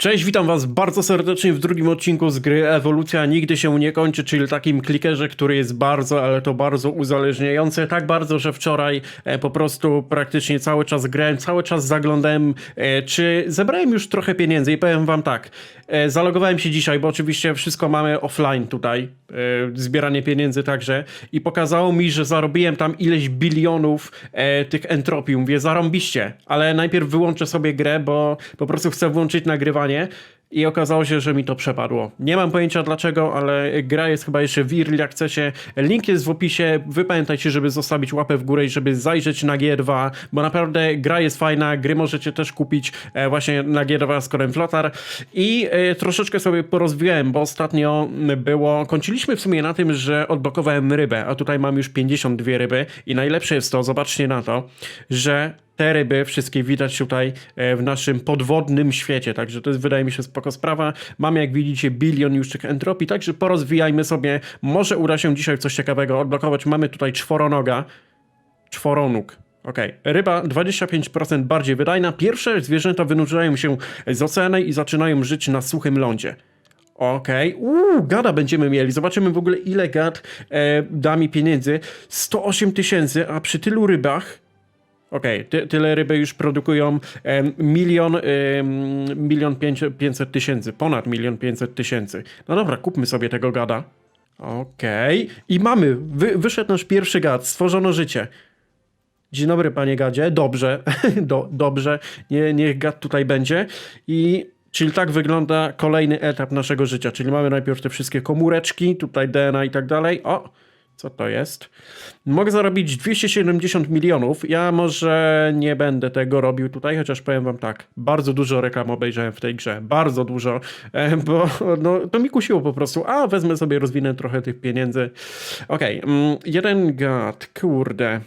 Cześć, witam was bardzo serdecznie w drugim odcinku z gry Ewolucja nigdy się nie kończy, czyli takim klikerze, który jest bardzo, ale to bardzo uzależniający. Tak bardzo, że wczoraj e, po prostu praktycznie cały czas grałem, cały czas zaglądałem, e, czy zebrałem już trochę pieniędzy i powiem wam tak, e, zalogowałem się dzisiaj, bo oczywiście wszystko mamy offline tutaj, zbieranie pieniędzy także i pokazało mi, że zarobiłem tam ileś bilionów tych entropii. Mówię, zarąbiście, ale najpierw wyłączę sobie grę, bo po prostu chcę włączyć nagrywanie i okazało się, że mi to przepadło. Nie mam pojęcia dlaczego, ale gra jest chyba jeszcze w Early Accessie. Link jest w opisie. Wy pamiętajcie, żeby zostawić łapę w górę i żeby zajrzeć na G2, bo naprawdę gra jest fajna. Gry możecie też kupić e, właśnie na G2 z kodem Flotar. I e, troszeczkę sobie porozwijałem, bo ostatnio było... Kończyliśmy w sumie na tym, że odblokowałem rybę, a tutaj mam już 52 ryby i najlepsze jest to, zobaczcie na to, że te ryby wszystkie widać tutaj e, w naszym podwodnym świecie, także to jest wydaje mi się spoko sprawa. Mamy jak widzicie bilion już tych entropii, także porozwijajmy sobie. Może uda się dzisiaj coś ciekawego odblokować. Mamy tutaj czworonoga, czworonóg. Okej, ryba 25% bardziej wydajna. Pierwsze zwierzęta wynurzają się z oceanu i zaczynają żyć na suchym lądzie. Okej, uuu, gada będziemy mieli. Zobaczymy w ogóle ile gad e, da mi pieniędzy. 108 tysięcy, a przy tylu rybach Okej, ty, tyle ryby już produkują milion, milion pięć- pięćset tysięcy, ponad milion pięćset tysięcy. No dobra, kupmy sobie tego gada. Okej, i mamy, wy, wyszedł nasz pierwszy gad, stworzono życie. Dzień dobry, panie gadzie, dobrze, Do, dobrze, Nie, niech gad tutaj będzie. I czyli tak wygląda kolejny etap naszego życia, czyli mamy najpierw te wszystkie komóreczki, tutaj DNA i tak dalej. O, co to jest? Mogę zarobić 270 milionów. Ja może nie będę tego robił tutaj, chociaż powiem wam tak. Bardzo dużo reklam obejrzałem w tej grze. Bardzo dużo. E, Bo no, to mi kusiło po prostu. A, wezmę sobie, rozwinę trochę tych pieniędzy. Okej, mm, jeden gad. Kurde.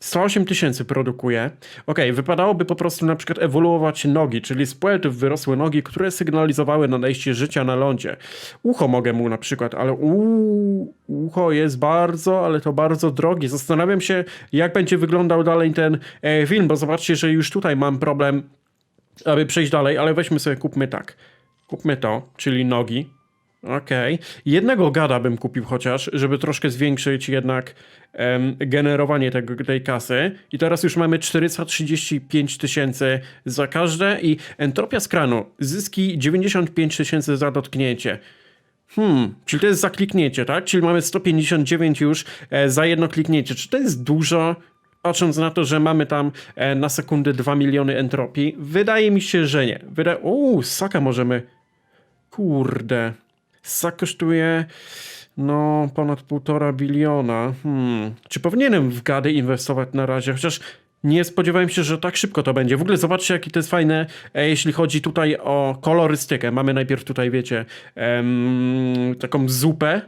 108 tysięcy produkuje. Okej, wypadałoby po prostu na przykład ewoluować nogi, czyli z płetów wyrosły nogi, które sygnalizowały nadejście życia na lądzie. Ucho mogę mu na przykład, ale uu, ucho jest bardzo, ale to bardzo drogie. Zastanawiam się, jak będzie wyglądał dalej ten e, film, bo zobaczcie, że już tutaj mam problem, aby przejść dalej, ale weźmy sobie, kupmy tak. Kupmy to, czyli nogi. Okej. Jednego gada bym kupił chociaż, żeby troszkę zwiększyć jednak generowanie tego, tej kasy. I teraz już mamy 435 tysięcy za każde i entropia z kranu. Zyski 95 tysięcy za dotknięcie. Hmm, czyli to jest za kliknięcie, tak? Czyli mamy 159 już e, za jedno kliknięcie. Czy to jest dużo? Patrząc na to, że mamy tam e, na sekundę 2 miliony entropii, wydaje mi się, że nie. Wyda... Uuu, saka możemy Kurde. Sak kosztuje no ponad półtora biliona. Hmm. Czy powinienem w gady inwestować na razie? Chociaż nie spodziewałem się, że tak szybko to będzie. W ogóle zobaczcie, jakie to jest fajne, e, jeśli chodzi tutaj o kolorystykę. Mamy najpierw tutaj, wiecie, em, taką zupę,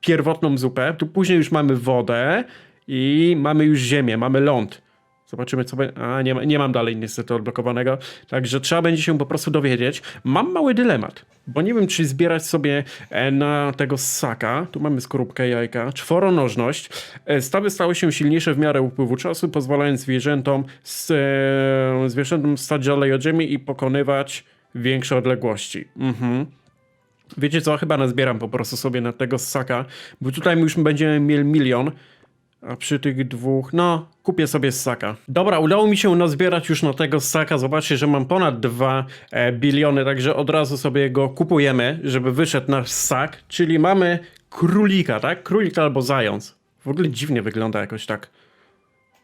pierwotną zupę. Tu później już mamy wodę i mamy już ziemię, mamy ląd. Zobaczymy, co będzie. A, nie, nie mam dalej niestety odblokowanego. Także trzeba będzie się po prostu dowiedzieć. Mam mały dylemat, bo nie wiem, czy zbierać sobie e, na tego ssaka. Tu mamy skorupkę jajka. Czworonożność. E, Stawy stały się silniejsze w miarę upływu czasu, pozwalając zwierzętom, s- e, zwierzętom stać dalej od ziemi i pokonywać większe odległości. Mhm. Wiecie co, chyba nazbieram po prostu sobie na tego ssaka, bo tutaj już będziemy mieli milion. A przy tych dwóch, no, kupię sobie ssaka. Dobra, udało mi się nazbierać już na tego ssaka. Zobaczcie, że mam ponad 2 e, biliony, także od razu sobie go kupujemy, żeby wyszedł nasz ssak. Czyli mamy królika, tak? Królik albo zając. W ogóle dziwnie wygląda jakoś tak.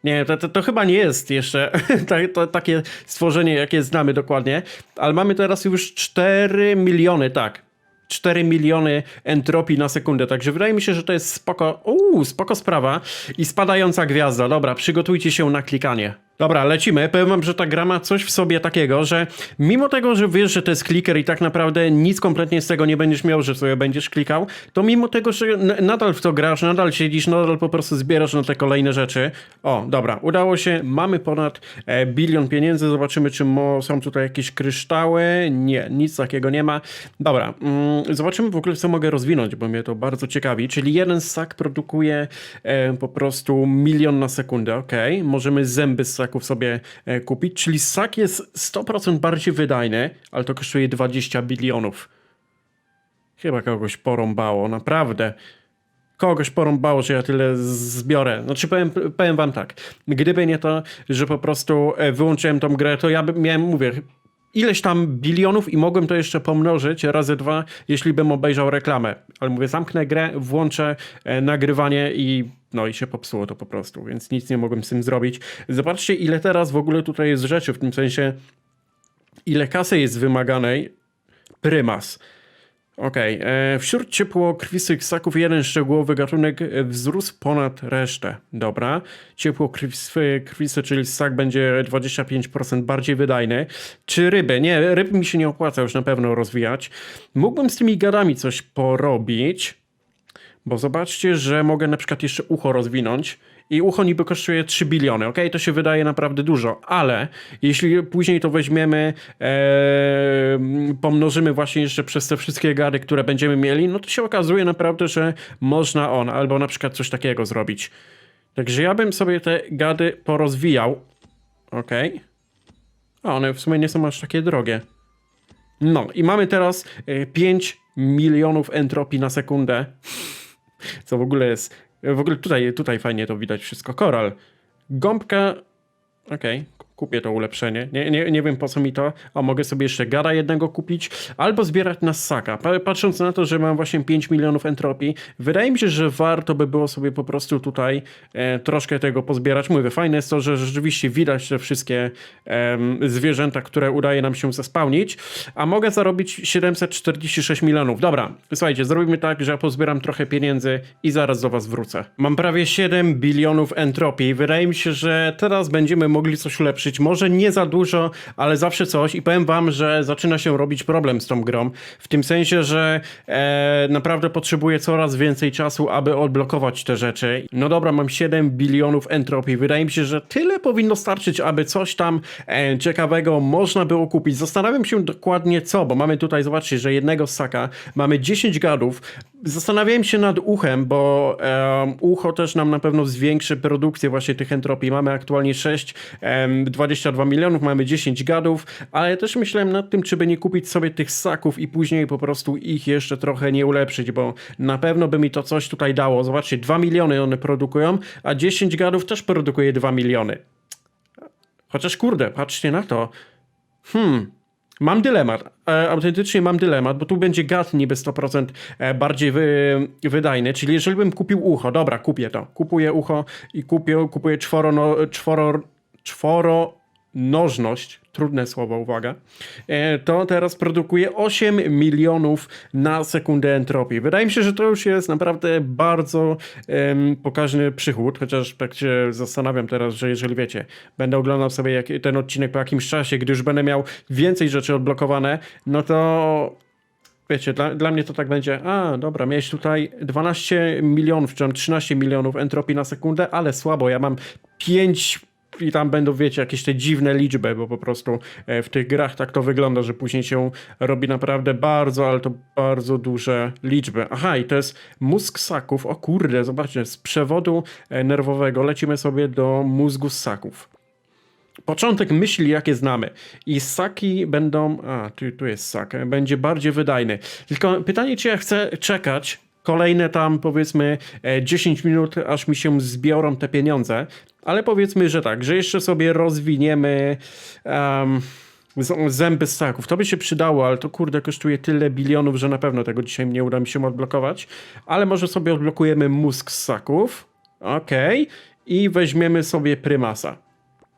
Nie, to, to, to chyba nie jest jeszcze to, takie stworzenie, jakie znamy dokładnie, ale mamy teraz już 4 miliony, tak. 4 miliony entropii na sekundę, także wydaje mi się, że to jest spoko, uuu, spoko sprawa i spadająca gwiazda, dobra, przygotujcie się na klikanie. Dobra, lecimy. Powiem wam, że ta gra ma coś w sobie takiego, że mimo tego, że wiesz, że to jest kliker i tak naprawdę nic kompletnie z tego nie będziesz miał, że sobie będziesz klikał, to mimo tego, że nadal w to grasz, nadal siedzisz, nadal po prostu zbierasz na te kolejne rzeczy. O, dobra, udało się, mamy ponad e, bilion pieniędzy, zobaczymy, czy są tutaj jakieś kryształy. Nie, nic takiego nie ma. Dobra, mm, zobaczymy w ogóle, co mogę rozwinąć, bo mnie to bardzo ciekawi. Czyli jeden ssak produkuje e, po prostu milion na sekundę, ok. Możemy zęby ssaka sobie e, kupić, czyli ssak jest 100% bardziej wydajny, ale to kosztuje 20 bilionów. Chyba kogoś porąbało, naprawdę. Kogoś porąbało, że ja tyle zbiorę. Znaczy powiem, powiem wam tak, gdyby nie to, że po prostu e, wyłączyłem tą grę, to ja bym miałem, mówię, ileś tam bilionów i mogłem to jeszcze pomnożyć razy dwa, jeśli bym obejrzał reklamę. Ale mówię, zamknę grę, włączę e, nagrywanie i no i się popsuło to po prostu, więc nic nie mogłem z tym zrobić. Zobaczcie, ile teraz w ogóle tutaj jest rzeczy, w tym sensie ile kasy jest wymaganej. Prymas. Okej, e, wśród ciepłokrwistych ssaków jeden szczegółowy gatunek e, wzrósł ponad resztę. Dobra. Ciepłokrwisty, czyli ssak będzie 25% bardziej wydajny. Czy ryby? Nie, ryb mi się nie opłaca już na pewno rozwijać. Mógłbym z tymi gadami coś porobić, bo zobaczcie, że mogę na przykład jeszcze ucho rozwinąć i ucho niby kosztuje 3 biliony. Ok, to się wydaje naprawdę dużo, ale jeśli później to weźmiemy, e, pomnożymy właśnie jeszcze przez te wszystkie gady, które będziemy mieli, no to się okazuje naprawdę, że można on albo na przykład coś takiego zrobić. Także ja bym sobie te gady porozwijał. Ok. A one w sumie nie są aż takie drogie. No i mamy teraz e, 5 milionów entropii na sekundę. Co w ogóle jest. W ogóle tutaj, tutaj fajnie to widać wszystko. Koral. Gąbka. Okej, kupię to ulepszenie. Nie, nie, nie wiem po co mi to. A mogę sobie jeszcze gara jednego kupić. Albo zbierać na ssaka. Pa- Patrząc na to, że mam właśnie 5 milionów entropii, wydaje mi się, że warto by było sobie po prostu tutaj e, troszkę tego pozbierać. Mówię, fajne jest to, że rzeczywiście widać te wszystkie em, zwierzęta, które udaje nam się zespałnić. A mogę zarobić 746 milionów. Dobra, słuchajcie, zrobimy tak, że ja pozbieram trochę pieniędzy i zaraz do was wrócę. Mam prawie 7 bilionów entropii. Wydaje mi się, że teraz będziemy mogli coś ulepszyć. Może nie za dużo, ale zawsze coś. I powiem wam, że zaczyna się robić problem z tą grą. W tym sensie, że e, naprawdę potrzebuję coraz więcej czasu, aby odblokować te rzeczy. No dobra, mam 7 bilionów entropii. Wydaje mi się, że tyle powinno starczyć, aby coś tam e, ciekawego można było kupić. Zastanawiam się dokładnie co, bo mamy tutaj, zobaczcie, że jednego ssaka, mamy 10 gadów. Zastanawiałem się nad uchem, bo em, ucho też nam na pewno zwiększy produkcję właśnie tych entropii. Mamy aktualnie 6, em, 22 milionów, mamy 10 gadów, ale też myślałem nad tym, czy by nie kupić sobie tych ssaków i później po prostu ich jeszcze trochę nie ulepszyć, bo na pewno by mi to coś tutaj dało. Zobaczcie, 2 miliony one produkują, a 10 gadów też produkuje 2 miliony. Chociaż kurde, patrzcie na to. Hmm, Mam dylemat, e, autentycznie mam dylemat, bo tu będzie gad niby 100% e, bardziej wy, wydajny, czyli jeżeli bym kupił ucho, dobra, kupię to, kupuję ucho i kupię, kupuję czworo, no, czworo, czworo nożność, trudne słowo, uwaga, e, to teraz produkuje 8 milionów na sekundę entropii. Wydaje mi się, że to już jest naprawdę bardzo em, pokaźny przychód, chociaż tak się zastanawiam teraz, że jeżeli wiecie, będę oglądał sobie jak, ten odcinek po jakimś czasie, gdy już będę miał więcej rzeczy odblokowane, no to Wiecie, dla, dla mnie to tak będzie, a dobra, miałeś tutaj 12 milionów, czy tam 13 milionów entropii na sekundę, ale słabo, ja mam 5 i tam będą, wiecie, jakieś te dziwne liczby, bo po prostu e, w tych grach tak to wygląda, że później się robi naprawdę bardzo, ale to bardzo duże liczby. Aha, i to jest mózg ssaków, o kurde, zobaczcie, z przewodu e, nerwowego lecimy sobie do mózgu ssaków początek myśli, jakie znamy. I ssaki będą. A, tu, tu jest ssak. Będzie bardziej wydajny. Tylko pytanie, czy ja chcę czekać kolejne tam powiedzmy e, 10 minut, aż mi się zbiorą te pieniądze. Ale powiedzmy, że tak, że jeszcze sobie rozwiniemy. em, z- Zęby ssaków. To by się przydało, ale to kurde kosztuje tyle bilionów, że na pewno tego dzisiaj nie uda mi się odblokować. Ale może sobie odblokujemy mózg ssaków. Okej. I weźmiemy sobie prymasa.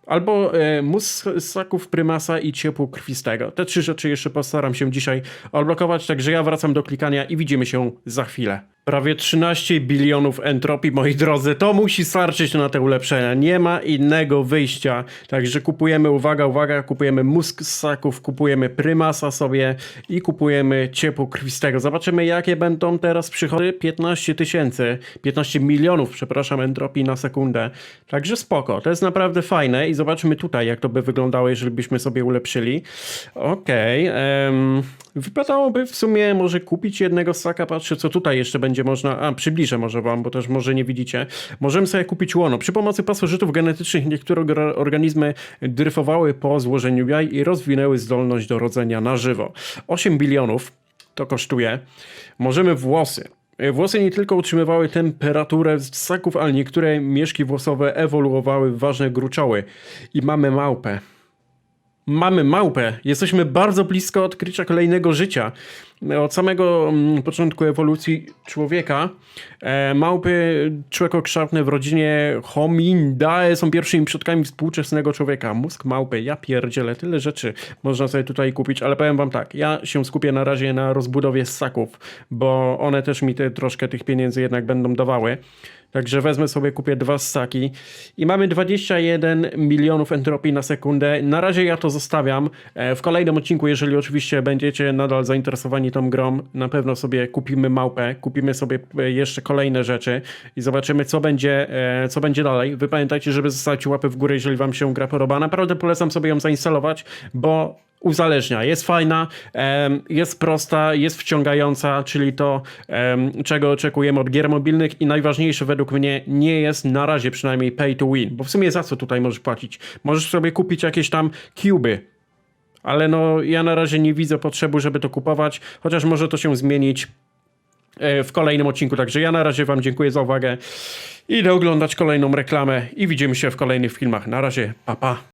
Albo e, mózg ssaków prymasa i ciepło krwistego. Te trzy rzeczy jeszcze postaram się dzisiaj odblokować, także ja wracam do klikania i widzimy się za chwilę. Prawie 13 bilionów entropii, moi drodzy. To musi starczyć na te ulepszenia. Nie ma innego wyjścia. Także kupujemy, uwaga, uwaga, kupujemy mózg ssaków, kupujemy prymasa sobie i kupujemy ciepło krwistego. Zobaczymy, jakie będą teraz przychody. 15 tysięcy, 15 milionów, przepraszam, entropii na sekundę. Także spoko. To jest naprawdę fajne i zobaczmy tutaj, jak to by wyglądało, jeżeli byśmy sobie ulepszyli. Okej. em, wypadałoby w sumie może kupić jednego ssaka. Patrzę, co tutaj jeszcze będzie będzie można, a przybliżę może wam, bo też może nie widzicie, możemy sobie kupić łono. Przy pomocy pasożytów genetycznych niektóre organizmy dryfowały po złożeniu jaj i rozwinęły zdolność do rodzenia na żywo. 8 bilionów to kosztuje. Możemy włosy. Włosy nie tylko utrzymywały temperaturę ssaków, ale niektóre mieszki włosowe ewoluowały w ważne gruczoły. I mamy małpę. Mamy małpę. Jesteśmy bardzo blisko odkrycia kolejnego życia. Od samego mm, początku ewolucji człowieka e, małpy człekokształtne w rodzinie Homindae są pierwszymi przodkami współczesnego człowieka. Mózg małpy, ja pierdzielę, tyle rzeczy można sobie tutaj kupić, ale powiem wam tak, ja się skupię na razie na rozbudowie ssaków, bo one też mi te, troszkę tych pieniędzy jednak będą dawały. Także wezmę sobie, kupię dwa ssaki i mamy 21 milionów entropii na sekundę. Na razie ja to zostawiam. E, W kolejnym odcinku, jeżeli oczywiście będziecie nadal zainteresowani tą grą, na pewno sobie kupimy małpę, kupimy sobie e, jeszcze kolejne rzeczy i zobaczymy, co będzie, e, co będzie dalej. Wy pamiętajcie, żeby zostawić łapy w górę, jeżeli wam się gra podoba. Naprawdę polecam sobie ją zainstalować, bo uzależnia. Jest fajna, jest prosta, jest wciągająca, czyli to, czego oczekujemy od gier mobilnych i najważniejsze według mnie nie jest na razie przynajmniej pay to win, bo w sumie za co tutaj możesz płacić? Możesz sobie kupić jakieś tam cuby, ale no ja na razie nie widzę potrzeby, żeby to kupować, chociaż może to się zmienić e, w kolejnym odcinku. Także ja na razie Wam dziękuję za uwagę. Idę oglądać kolejną reklamę i widzimy się w kolejnych filmach. Na razie, pa pa.